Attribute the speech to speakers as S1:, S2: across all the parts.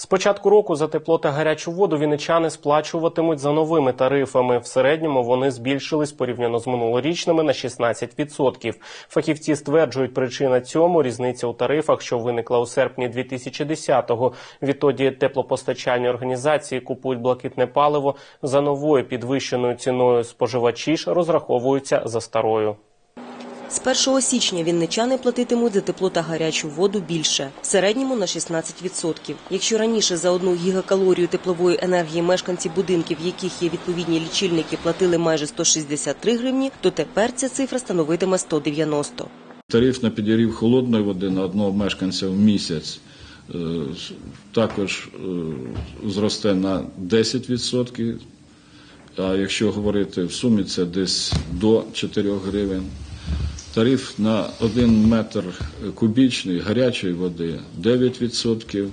S1: З початку року за тепло та гарячу воду вінничани сплачуватимуть за новими тарифами. В середньому вони збільшились порівняно з минулорічними на 16%. Фахівці стверджують, причина цьому різниця у тарифах, що виникла у серпні 2010-го. Відтоді теплопостачальні організації купують блакитне паливо за новою підвищеною ціною. Споживачі ж розраховуються за старою.
S2: З 1 січня вінничани платитимуть за тепло та гарячу воду більше, в середньому на 16%. Якщо раніше за одну гігакалорію теплової енергії мешканці будинків, в яких є відповідні лічильники, платили майже 163 гривні, то тепер ця цифра становитиме 190.
S3: Тариф на підігрів холодної води на одного мешканця в місяць е, також е, зросте на 10%. А якщо говорити в сумі, це десь до 4 гривень. Тариф на 1 метр кубічний гарячої води 9%.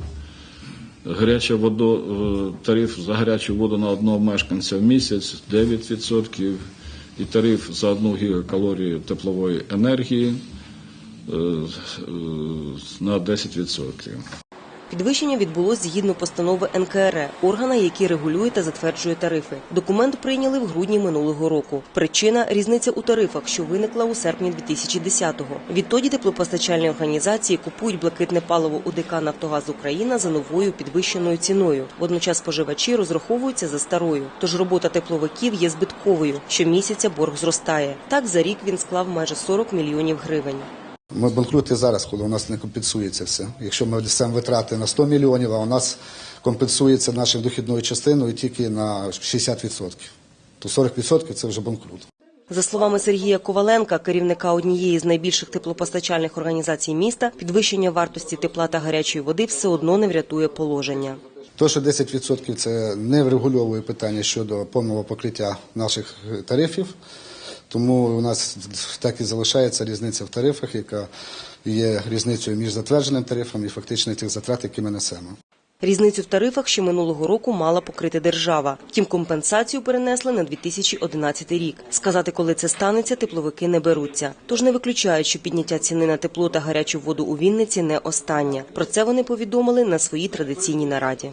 S3: Гаряча водо, е, тариф за гарячу воду на одного мешканця в місяць 9%. І тариф за одну гігакалорію теплової енергії е, е, на 10%.
S2: Підвищення відбулось згідно постанови НКРЕ, органа, який регулює та затверджує тарифи. Документ прийняли в грудні минулого року. Причина різниця у тарифах, що виникла у серпні 2010-го. Відтоді теплопостачальні організації купують блакитне паливо у ДК Нафтогаз Україна за новою підвищеною ціною. Водночас споживачі розраховуються за старою. Тож робота тепловиків є збитковою. Щомісяця борг зростає. Так за рік він склав майже 40 мільйонів гривень.
S4: Ми банкрути зараз, коли у нас не компенсується все. Якщо ми несемо витрати на 100 мільйонів, а у нас компенсується нашою дохідною частиною тільки на 60%. То 40% це вже банкрут.
S2: За словами Сергія Коваленка, керівника однієї з найбільших теплопостачальних організацій міста, підвищення вартості тепла та гарячої води все одно не врятує положення.
S4: То, що 10% це не врегульовує питання щодо повного покриття наших тарифів, тому у нас так і залишається різниця в тарифах, яка є різницею між затвердженим тарифом і фактично тих затрат, які ми несемо.
S2: Різницю в тарифах ще минулого року мала покрити держава. Втім, компенсацію перенесли на 2011 рік. Сказати, коли це станеться, тепловики не беруться. Тож не виключають, що підняття ціни на тепло та гарячу воду у Вінниці не останнє. Про це вони повідомили на своїй традиційній нараді.